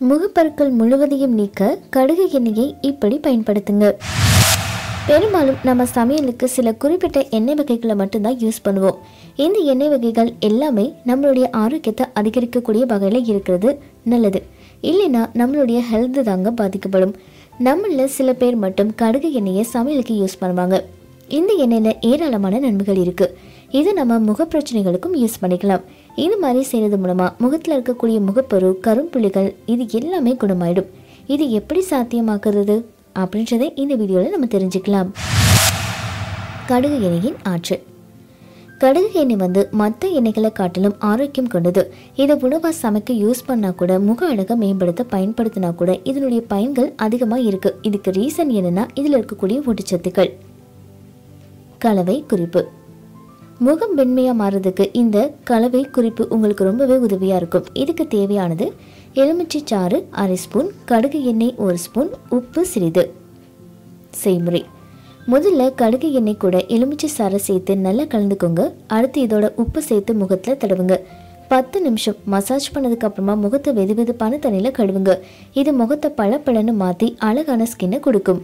முகப்பருக்கள் முழுவதையும் நீக்க கடுகு எண்ணெயை இப்படி பயன்படுத்துங்க. பெரும்பாலும் நம்ம சமையலுக்கு சில குறிப்பிட்ட எண்ணெய் வகைகளை மட்டும்தான் யூஸ் பண்ணுவோம். இந்த எண்ணெய் வகைகள் எல்லாமே நம்மளுடைய ஆரோக்கியத்தை அதிகரிக்கக்கூடிய வகையில் இருக்கிறது நல்லது. இல்லைன்னா நம்மளுடைய ஹெல்த் தாங்க பாதிக்கப்படும். நம்மள சில பேர் மட்டும் கடுகு எண்ணெயை சமையலுக்கு யூஸ் பண்ணுவாங்க. இந்த எண்ணெயில் ஏராளமான நன்மைகள் இருக்கு. இது நம்ம முக பிரச்சனைகளுக்கும் யூஸ் பண்ணிக்கலாம். இது மாதிரி செய்கிறது மூலமாக முகத்தில் இருக்கக்கூடிய முகப்பரு கரும்புள்ளிகள் இது எல்லாமே குணமாயிடும். இது எப்படி சாத்தியமாக்குறது? அப்படின்றதை இந்த வீடியோவில் நம்ம தெரிஞ்சுக்கலாம். கடுகு எண்ணெயின் ஆற்றல். கடுகு எண்ணெய் வந்து மற்ற எண்ணெய்களை காட்டிலும் ஆரோக்கியம் கொண்டது. இதை உணவாக சமைக்க யூஸ் பண்ணால் கூட முக அழகை மேம்படுத்த பயன்படுத்தினா கூட இதனுடைய பயன்கள் அதிகமாக இருக்குது இதுக்கு ரீசன் என்னன்னா இதில் இருக்கக்கூடிய ஊட்டச்சத்துக்கள் கலவை குறிப்பு. முகம் வெண்மையாக மாறுறதுக்கு இந்த கலவை குறிப்பு உங்களுக்கு ரொம்பவே உதவியாக இருக்கும். இதுக்கு தேவையானது எலுமிச்சை சாறு அரை ஸ்பூன் கடுகு எண்ணெய் ஒரு ஸ்பூன் உப்பு சிறிது. செய்முறை. முதல்ல கடுகு எண்ணெய் கூட எலுமிச்சை சாறை சேர்த்து நல்லா கலந்துக்கோங்க. அடுத்து இதோட உப்பு சேர்த்து முகத்தில் தடவுங்க. பத்து நிமிஷம் மசாஜ் பண்ணதுக்கு அப்புறமா முகத்தை வெது வெதுப்பான தண்ணியில் கழுவுங்க. இது முகத்தை பளபளன்னு மாற்றி அழகான ஸ்கின்னை கொடுக்கும்.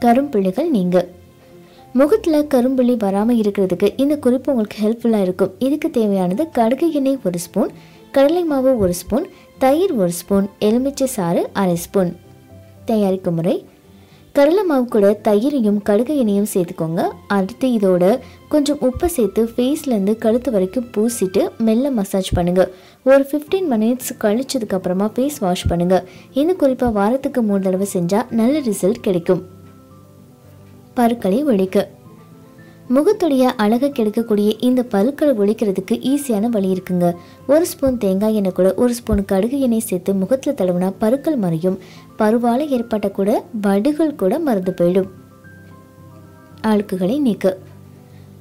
கரும்பிள்ளைகள் நீங்கள் முகத்தில் கரும்புள்ளி வராமல் இருக்கிறதுக்கு இந்த குறிப்பு உங்களுக்கு ஹெல்ப்ஃபுல்லாக இருக்கும். இதுக்கு தேவையானது கடுகு எண்ணெய் ஒரு ஸ்பூன் கடலை மாவு ஒரு ஸ்பூன் தயிர் ஒரு ஸ்பூன் எலுமிச்சை சாறு அரை ஸ்பூன் தயாரிக்கும் முறை கடலை மாவு கூட தயிரையும் கடுகு எண்ணெயும் சேர்த்துக்கோங்க. அடுத்து இதோட கொஞ்சம் உப்பை சேர்த்து ஃபேஸ்லேருந்து கழுத்து வரைக்கும் பூசிட்டு மெல்ல மசாஜ் பண்ணுங்கள் ஒரு ஃபிஃப்டீன் மினிட்ஸ் கழிச்சதுக்கப்புறமா ஃபேஸ் வாஷ் பண்ணுங்கள் இந்த குறிப்பாக வாரத்துக்கு மூணு தடவை செஞ்சால் நல்ல ரிசல்ட் கிடைக்கும். பருக்களை ஒழிக்க. முகத்துடைய அழகை கெடுக்கக்கூடிய இந்த பருக்களை ஒழிக்கிறதுக்கு ஈஸியான வழி இருக்குங்க. ஒரு ஸ்பூன் தேங்காய் எண்ணெய் கூட ஒரு ஸ்பூன் கடுகு எண்ணெய் சேர்த்து முகத்தில் தடவுனா பருக்கள் மறையும். பருவால ஏற்பட்ட கூட வடுகள் கூட மறந்து போயிடும். அழுக்குகளை நீக்க.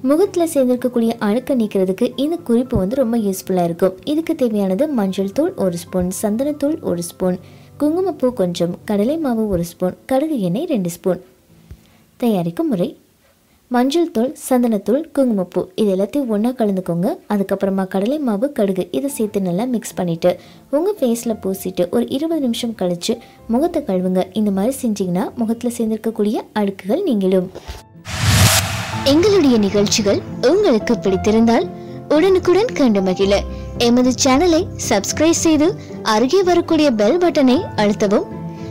முகத்தில் சேர்ந்திருக்கக்கூடிய அழுக்கை நீக்கிறதுக்கு இந்த குறிப்பு வந்து ரொம்ப யூஸ்ஃபுல்லாக இருக்கும். இதுக்கு தேவையானது மஞ்சள் தூள் ஒரு ஸ்பூன் சந்தனத்தூள் ஒரு ஸ்பூன் குங்குமப்பூ கொஞ்சம் கடலை மாவு ஒரு ஸ்பூன் கடுகு எண்ணெய் ரெண்டு ஸ்பூன். தயாரிக்கும் முறை. மஞ்சள் தூள் சந்தனத்தூள் குங்குமப்பூ இது எல்லாத்தையும் ஒன்றா கலந்துக்கோங்க. அதுக்கப்புறமா கடலை மாவு கடுகு இதை சேர்த்து நல்லா மிக்ஸ் பண்ணிவிட்டு உங்கள் ஃபேஸில் பூசிட்டு ஒரு இருபது நிமிஷம் கழித்து முகத்தை கழுவுங்க. இந்த மாதிரி செஞ்சிங்கன்னா முகத்தில் சேர்ந்திருக்கக்கூடிய அழுக்குகள் நீங்களும் எங்களுடைய நிகழ்ச்சிகள் உங்களுக்கு பிடித்திருந்தால் உடனுக்குடன் கண்டு மகிழ. எமது சேனலை சப்ஸ்கிரைப் செய்து அருகே வரக்கூடிய பெல் பட்டனை அழுத்தவும்.